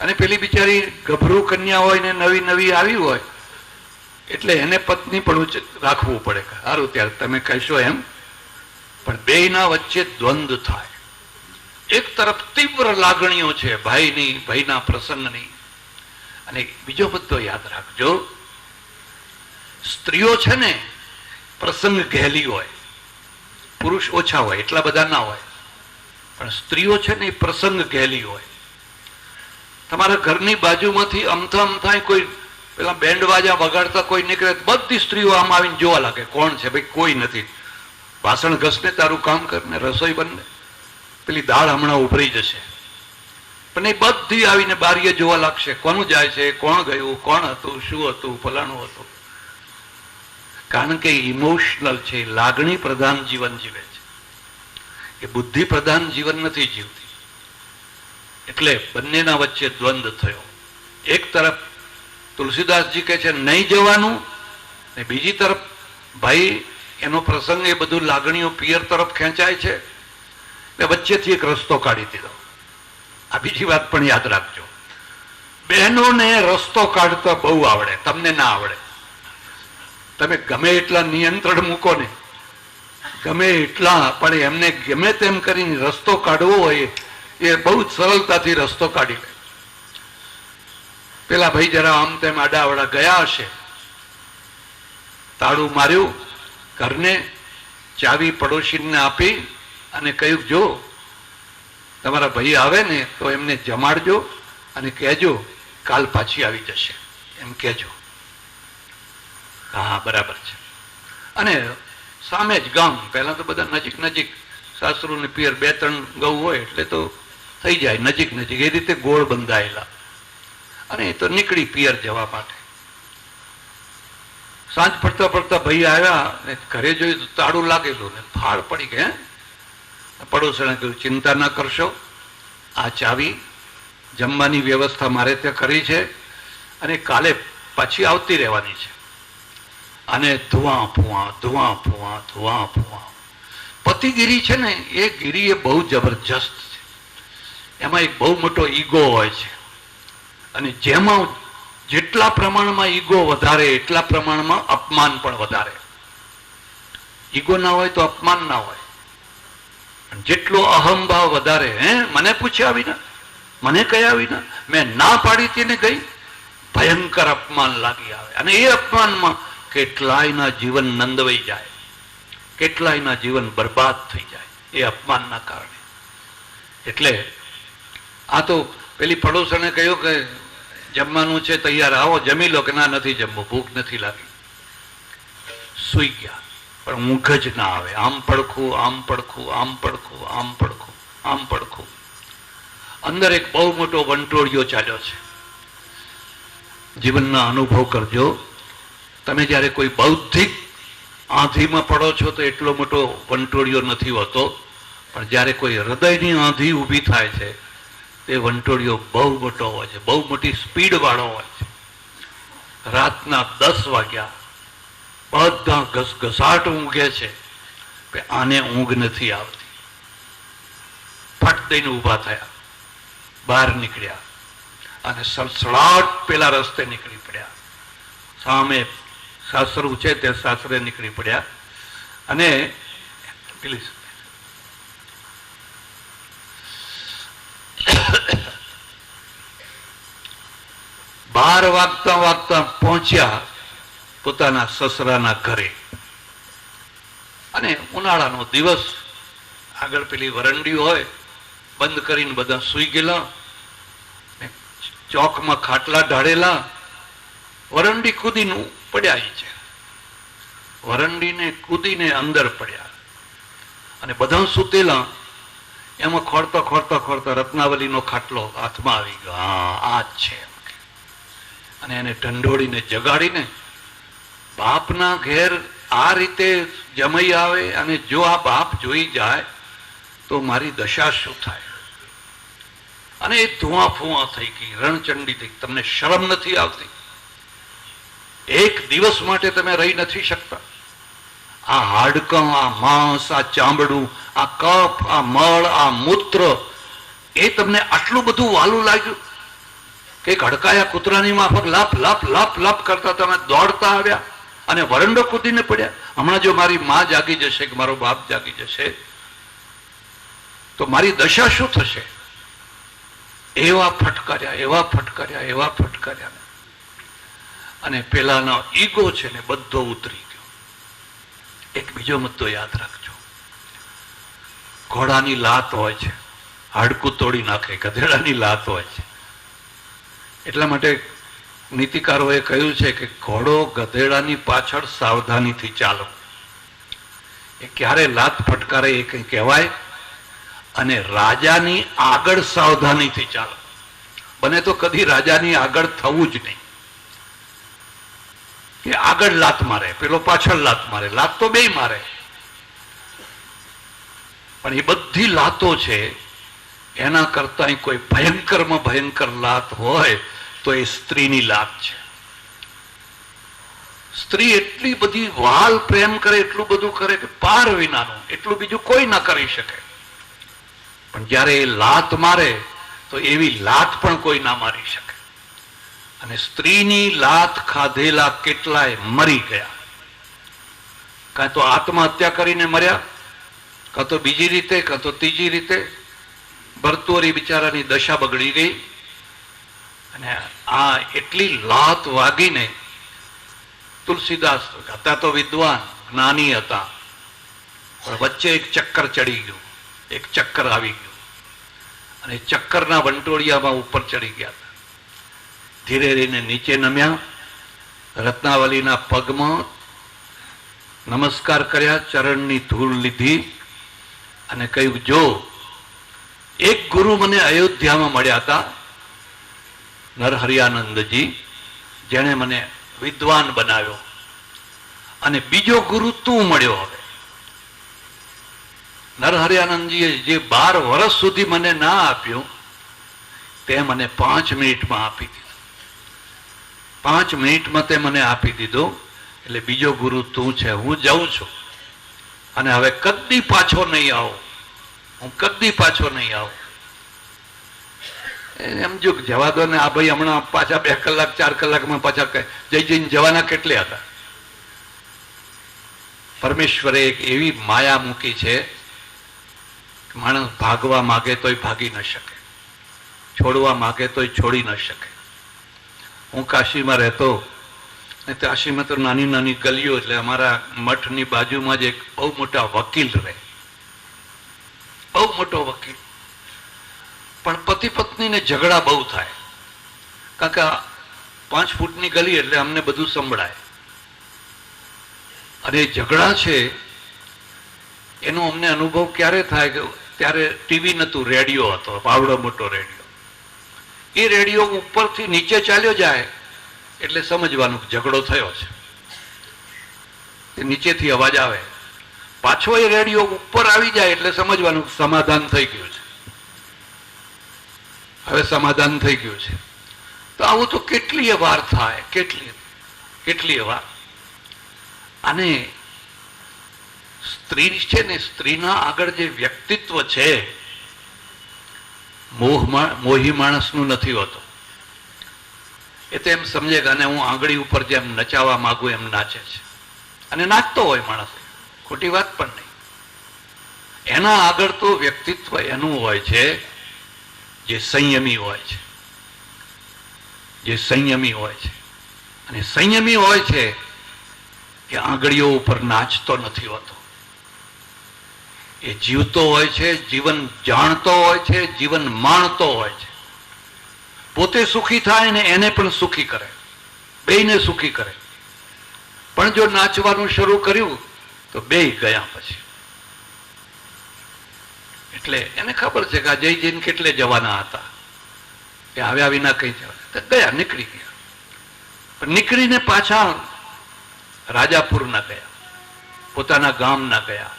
અને પેલી બિચારી ગભરું કન્યા હોય ને નવી નવી આવી હોય, એટલે એને પત્ની પણ રાખવું પડે સારું ત્યારે તમે કહેશો એમ. પણ બેયના વચ્ચે દ્વંદ થાય. એક તરફ તીવ્ર લાગણીઓ છે ભાઈની, ભાઈના પ્રસંગની. અને બીજો બધો યાદ રાખજો, સ્ત્રીઓ છે ને પ્રસંગ ઘેલી હોય, પુરુષ ઓછા હોય, એટલા બધા ના હોય. પણ સ્ત્રીઓ છે ને એ પ્રસંગ ઘેલી હોય. તમારા ઘરની બાજુમાંથી અમથા અમથા કોઈ, પેલા બેન્ડ વાજા વગાડતા કોઈ નીકળે, બધી સ્ત્રીઓ આમ આવીને જોવા લાગે, કોણ છે? ભાઈ, કોઈ નથી. વાસણ ઘસને તારું કામ કરને રસોઈ બનને પેલી દાળ હમણાં ઉભરી જશે. પણ એ બધી આવીને બારીએ જોવા લાગશે, કોનું જાય છે? કોણ ગયું? કોણ હતું? શું હતું? ફલાણું હતું? કારણ કે ઇમોશનલ છે, લાગણી પ્રધાન જીવન જીવે છે. એ બુદ્ધિ પ્રધાન જીવન નથી જીવતી. એટલે બંનેના વચ્ચે દ્વંદ થયો. એક તરફ તુલસીદાસજી કહે છે, નહીં જવાનું. ને બીજી તરફ, ભાઈ, એનો પ્રસંગ એ બધું લાગણીઓ પિયર તરફ ખેંચાય છે. ને વચ્ચેથી એક રસ્તો કાઢી દીધો. આ બીજી વાત પણ યાદ રાખજો. બહેનોને રસ્તો કાઢતા બહુ આવડે, તમને ના આવડે. તમે ગમે એટલા નિયંત્રણ મૂકો ને, ગમે એટલા, પણ એમને ગમે તેમ કરીને રસ્તો કાઢવો હોય એ બહુ સરળતાથી રસ્તો કાઢી લે. પેલા ભાઈ જરા આમ તેમ આડાવડા ગયા હશે. તાળું માર્યું, ઘરને ચાવી પડોશીને આપી અને કહ્યું, જો, તમારા ભાઈ આવે ને તો એમને જમાડજો અને કહેજો કાલ પાછી આવી જશે. એમ કહેજો. હા, બરાબર છે. અને સામે જ ગામ, પહેલા તો બધા નજીક નજીક સાસરું ને પિયર બે ત્રણ ગૌ હોય એટલે તો થઈ જાય, નજીક નજીક. એ રીતે ગોળ બંધાયેલા. અને એ તો નીકળી પિયર જવા માટે. સાંજ પડતા પડતા ભાઈ આવ્યા ને ઘરે જોયું તો તાળું લાગેલું ને ફાળ પડી ગયા પડોશણે કહ્યું ચિંતા ના કરશો. આ ચાવી જમવાની વ્યવસ્થા મારે ત્યાં કરી છે અને કાલે પાછી આવતી રહેવાની છે. અને ધુઆ, ફુઆ ધુઆ ફુઆ ધુઆ, ફુઆ. પતિગીરી છે ને, એ ગીરી એ બહુ જબરજસ્ત છે એમાં એક બહુ મોટો ઈગો હોય છે. અને જેમાં જેટલા પ્રમાણમાં ઈગો વધારે, એટલા પ્રમાણમાં અપમાન પણ વધારે. ઈગો ના હોય તો અપમાન ના હોય. જેટલો અહંભાવ વધારે, હે, મને પૂછ્યા વિના, મને કયા વિના? મેં ના પાડી હતી ગઈ, ભયંકર અપમાન લાગી આવે. અને એ અપમાનમાં કેટલાયના જીવન નંદવાઈ જાય, કેટલાયના જીવન બરબાદ થઈ જાય, એ અપમાનના કારણે. એટલે આ તો પેલી પડોશને કહ્યું કે જમવાનું છે, તૈયાર આવો, જમી લો કે ના, નથી જમવું, ભૂખ નથી લાગી. સુઈ ગયા. પણ ઊંઘ જ ના આવે. આમ પડખું આમ પડખું આમ પડખું આમ પડખું આમ પડખું. અંદર એક બહુ મોટો વંટોળિયો ચાલ્યો છે. જીવનના અનુભવ કરજો. તમે જ્યારે કોઈ બૌદ્ધિક આંધીમાં પડો છો તો એટલો મોટો વંટોળિયો નથી હોતો. પણ જ્યારે કોઈ હૃદયની આંધી ઊભી થાય છે તે વંટોળીઓ બહુ મોટો હોય છે, બહુ મોટી સ્પીડ વાળો હોય છે. રાતના દસ વાગ્યા બધા ઘસઘસાટ ઊંઘે છે કે આને ઊંઘ નથી આવતી. ફટ દઈને ઊભા થયા, બહાર નીકળ્યા અને સડસડાટ પેલા રસ્તે નીકળી પડ્યા. સામે સાસરું છે તે સાસરે નીકળી પડ્યા અને પેલી બાર વાગતા વાગતા પહોંચ્યા પોતાના સસરાના ઘરે. અને ઉનાળાનો દિવસ, આગળ પેલી વરંડી હોય, બંધ કરીને બધા સૂઈ ગયેલા ચોકમાં ખાટલા ઢાળેલા, વરંડી કૂદીને પડ્યા છે. વરંડીને કૂદીને અંદર પડ્યા. અને બધા સૂતેલા, એમાં ખોડતા ખોરતા ખોડતા રત્નાવલીનો ખાટલો હાથમાં આવી ગયો. હા, આ જ છે. અને એને ઢંઢોળીને જગાડીને બાપના ઘેર આ રીતે જમાઈ આવે અને જો આ બાપ જોઈ જાય તો મારી દશા શું થાય? અને એ ધુઆ ફુઆ થઈ ગઈ, રણચંડી થઈ તમને શરમ નથી આવતી? એક દિવસ માટે તમે રહી નથી શકતા. આ હાડકં આ માંસ, આ ચામડું, આ કફ, આ મળ, આ મૂત્ર, એ તમને આટલું બધું વાલું લાગ્યું? કંઈક હડકાયા કૂતરાની માફક લાપ લાપ લાપ લાપ કરતા તમે દોડતા આવ્યા અને વરંડો કૂદીને પડ્યા. હમણાં જો મારી માં જાગી જશે કે મારો બાપ જાગી જશે, તો મારી દશા શું થશે? એવા ફટકાર્યા એવા ફટકાર્યા એવા ફટકાર્યા. અને પેલાનો ઈગો છે ને બધો ઉતરી ગયો. એક બીજો મુદ્દો યાદ રાખજો. ઘોડાની લાત હોય છે. હાડકું તોડી નાખે, ગધેડાની લાત હોય છે. એટલા માટે નીતિકારોએ કહ્યું છે કે ઘોડો ગધેડાની પાછળ સાવધાનીથી ચાલો. એ ક્યારે લાત ફટકારે એ કંઈ કહેવાય? અને રાજાની આગળ સાવધાનીથી ચાલો. બને તો કદી રાજાની આગળ થવું જ નહીં. કે આગળ લાત મારે, પેલો પાછળ લાત મારે, લાત તો બે મારે. પણ એ બધી લાતો છે, એના કરતા કોઈ ભયંકરમાં ભયંકર લાત હોય તો એ સ્ત્રીની લાત છે. સ્ત્રી એટલી બધી વાલ પ્રેમ કરે, એટલું બધું કરે કે પાર વિનાનું, એટલું બીજું કોઈ ના કરી શકે. પણ જ્યારે એ લાત મારે, તો એવી લાત પણ કોઈ ના મારી શકે. અને સ્ત્રીની લાત ખાધેલા કેટલાય મરી ગયા. કાં તો આત્મહત્યા કરીને મર્યા, કાં તો બીજી રીતે, કાં તો ત્રીજી રીતે, ભરતુરી બિચારાની દશા બગડી ગઈ. અને આ એટલી લાત વાગીને તુલસીદાસ હતા તો વિદ્વાન, જ્ઞાની હતા. પણ વચ્ચે એક ચક્કર ચડી ગયું. એક ચક્કર આવી ગયું. અને ચક્કરના વંટોળિયામાં ઉપર ચડી ગયા હતા. ધીરે ધીરે નીચે નમ્યા. રત્નાવલીના પગમાં નમસ્કાર કર્યા, ચરણની ધૂળ લીધી અને કહ્યું, જો એક ગુરુ મને અયોધ્યામાં મળ્યા હતા નરહરિયાનંદજી જેણે મને વિદ્વાન બનાવ્યો અને બીજો ગુરુ તું મળ્યો હવે. નરહરિયાનંદજીએ જે બાર વર્ષ સુધી મને ના આપ્યું, તે મને પાંચ મિનિટમાં આપી દીધું. પાંચ મિનિટમાં તે મને આપી દીધો, એટલે બીજો ગુરુ તું છે, હું જાઉં છું. અને હવે કદી પાછો નહીં આવો. હું કદી પાછો નહીં આવું. એમ જો જવા દો ને આ ભાઈ હમણાં પાછા બે કલાક, ચાર કલાકમાં પાછા જઈ જઈને જવાના કેટલે હતા? પરમેશ્વરે એક એવી માયા મૂકી છે માણસ ભાગવા માગે તોય ભાગી ન શકે. છોડવા માગે તોય છોડી ન શકે. હું કાશીમાં રહેતો ને કાશીમાં તો નાની નાની ગલીઓ એટલે અમારા મઠની બાજુમાં જ એક બહુ મોટા વકીલ રહે. બહુ મોટો વકીલ. પણ પતિ પત્નીને ઝઘડા બહુ થાય. કારણ કે પાંચ ફૂટની ગલી એટલે અમને બધું સંભળાય. અને ઝઘડા છે, એનો અમને અનુભવ ક્યારે થાય કે ત્યારે ટીવી નહોતું, રેડિયો હતો પાવડો મોટો રેડિયો. એ રેડિયો ઉપરથી નીચે ચાલ્યો જાય એટલે સમજવાનું ઝઘડો થયો છે. નીચેથી અવાજ આવે. પાછો એ રેડિયો ઉપર આવી જાય એટલે સમજવાનું સમાધાન થઈ ગયું છે. હવે સમાધાન થઈ ગયું છે. તો આવું તો કેટલીય વાર થાય, કેટલી, કેટલીય વાર. અને સ્ત્રી છે ને, સ્ત્રીના આગળ જે વ્યક્તિત્વ છે, મોહ મોહી માણસનું નથી હોતું. એ તો એમ સમજે કે અને હું આંગળી ઉપર જેમ નચાવા માગું એમ નાચે છે. અને નાચતો હોય માણસ. ખોટી વાત પણ નહીં. એના આગળ તો વ્યક્તિત્વ એનું હોય છે જે સંયમી હોય છે. જે સંયમી હોય છે. અને સંયમી હોય છે કે આંગળીઓ ઉપર નાચતો નથી હોતો. એ જીવતો હોય છે, જીવન જાણતો હોય છે, જીવન માણતો હોય છે. પોતે સુખી થાય ને એને પણ સુખી કરે. બેયને સુખી કરે. પણ જો નાચવાનું શરૂ કર્યું, તો બે ગયા પછી. એટલે એને ખબર છે કે આ જઈ જઈને કેટલે જવાના હતા. કે આવ્યા વિના કઈ જવાના ગયા, નીકળી ગયા. નીકળીને પાછા રાજાપુર ના ગયા. પોતાના ગામ ના ગયા.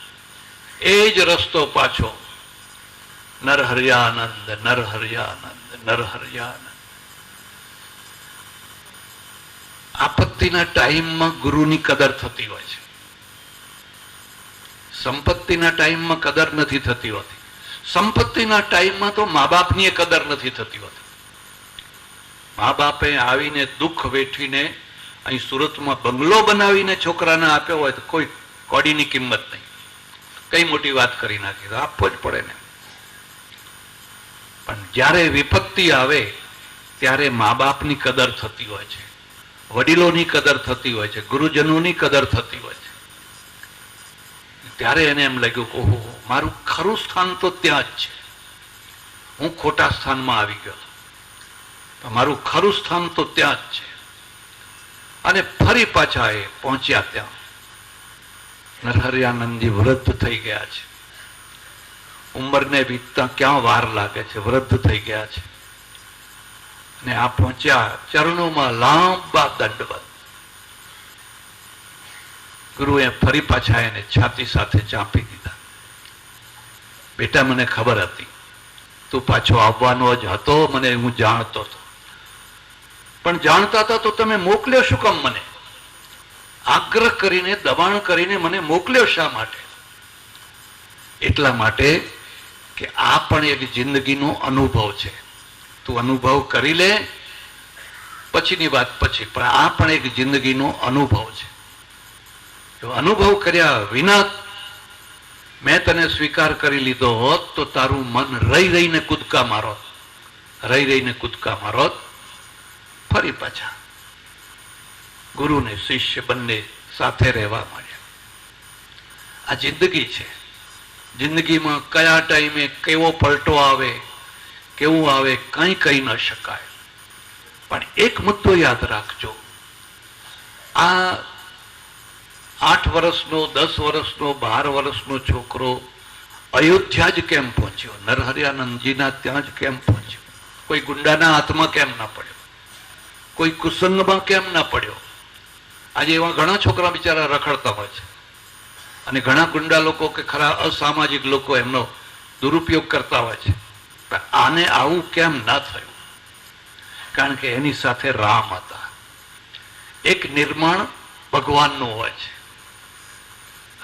એ જ રસ્તો પાછો. નરહરિયાનંદ નરહરિયાનંદ નરહરિયાનંદ. આપત્તિના ટાઈમમાં ગુરુની કદર થતી હોય છે. સંપત્તિના ટાઈમમાં કદર નથી થતી હોતી. સંપત્તિના ટાઈમમાં તો મા બાપની કદર નથી થતી હોતી. મા બાપે આવીને દુઃખ વેઠીને અહીં સુરતમાં બંગલો બનાવીને છોકરાને આપ્યો હોય તો કોઈ કોડીની કિંમત નહીં. કઈ મોટી વાત કરી નાખી? આપવો જ પડે ને. પણ જ્યારે વિપત્તિ આવે, ત્યારે મા બાપની કદર થતી હોય છે. વડીલોની કદર થતી હોય છે. ગુરુજનોની કદર થતી હોય છે. ત્યારે એને એમ લાગ્યું કે ઓહો મારું ખરું સ્થાન તો ત્યાં જ છે. હું ખોટા સ્થાનમાં આવી ગયો. મારું ખરું સ્થાન તો ત્યાં જ છે. અને ફરી પાછા એ પહોંચ્યા ત્યાં. નરહરિયાનંદજી વૃદ્ધ થઈ ગયા છે. ઉંમરને વીતતા ક્યાં વાર લાગે છે? વૃદ્ધ થઈ ગયા છે. અને આ પહોંચ્યા ચરણોમાં લાંબા દંડવત. ગુરુએ ફરી પાછા એને છાતી સાથે ચાંપી દીધા. બેટા, મને ખબર હતી. તું પાછો આવવાનો જ હતો, મને હું જાણતો હતો. પણ જાણતા હતા તો તમે મોકલ્યો શું કામ મને? આગ્રહ કરીને, દબાણ કરીને મને મોકલ્યો શા માટે? એટલા માટે કે આ પણ એક જિંદગીનો અનુભવ છે. તું અનુભવ કરી લે, પછીની વાત પછી. પણ આ પણ એક જિંદગીનો અનુભવ છે. અનુભવ કર્યા વિના મેં તને સ્વીકાર કરી લીધો હોત તો તારું મન રહી રહીને કૂદકા મારોત. રહી રહીને કૂદકા મારોત. ફરી પાછા. ગુરુ ને શિષ્ય બંને સાથે રહેવા માંડ્યા આ જિંદગી છે. જિંદગીમાં કયા ટાઈમે કેવો પલટો આવે, કેવું આવે કંઈ કહી ન શકાય. પણ એક મુદ્દો યાદ રાખજો. આ આઠ વર્ષનો, દસ વર્ષનો, બાર વર્ષનો છોકરો અયોધ્યા જ કેમ પહોંચ્યો? નરહરિયાનંદજીના ત્યાં જ કેમ પહોંચ્યો? કોઈ ગુંડાના હાથમાં કેમ ના પડ્યો? કોઈ કુસંગમાં કેમ ના પડ્યો? આજે એવા ઘણા છોકરા બિચારા રખડતા હોય છે. અને ઘણા ગુંડા લોકો કે ખરા અસામાજિક લોકો એમનો દુરુપયોગ કરતા હોય છે. આને આવું કેમ ના થયું? કારણ કે એની સાથે રામ હતા. એક નિર્માણ ભગવાનનું હોય છે.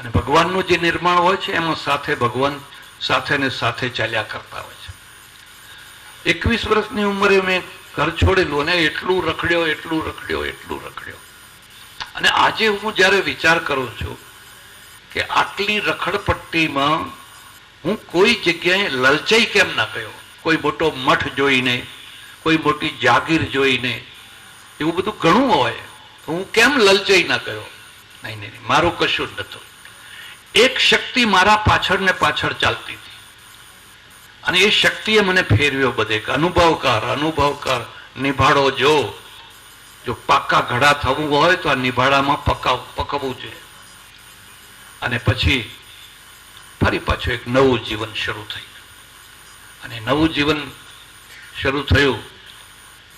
અને ભગવાનનું જે નિર્માણ હોય છે એમાં સાથે ભગવાન સાથે ને સાથે ચાલ્યા કરતા હોય છે. એકવીસ વર્ષની ઉંમરે મેં ઘર છોડેલું અને એટલું રખડ્યો એટલું રખડ્યો એટલું રખડ્યો. અને આજે હું જ્યારે વિચાર કરું છું કે આટલી રખડપટ્ટીમાં હું કોઈ જગ્યાએ લલચાઈ કેમ ના ગયો? કોઈ મોટો મઠ જોઈને કોઈ મોટી જાગીર જોઈને એવું બધું ઘણું હોય. હું કેમ લલચાઈ ના ગયો? નહીં નહીં, મારું કશું જ નતું એક શક્તિ મારા પાછળ ને પાછળ ચાલતી હતી. અને એ શક્તિએ મને ફેરવ્યો બધે અનુભવકાર અનુભવ કર, અનુભવ નિભાડો જો. જો પાકા ઘડા થવું હોય તો આ નિભાડામાં પકાવ, પકવવું જોઈએ. અને પછી ફરી પાછું એક નવું જીવન શરૂ થઈ અને નવું જીવન શરૂ થયું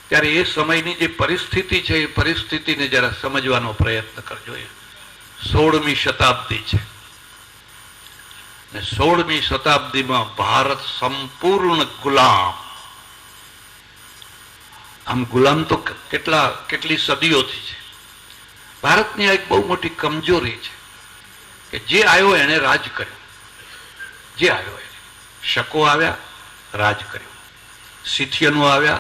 ત્યારે એ સમયની જે પરિસ્થિતિ છે, એ પરિસ્થિતિને જરા સમજવાનો પ્રયત્ન કરજો. એ સોળમી શતાબ્દી છે. સોળમી શતાબ્દીમાં ભારત સંપૂર્ણ ગુલામ. આમ ગુલામ તો કેટલા કેટલી સદીઓથી છે. ભારતની આ એક બહુ મોટી કમજોરી છે કે જે આવ્યો એને રાજ કર્યું. જે આવ્યો એને શકો આવ્યા, રાજ કર્યું. સિથિયનો આવ્યા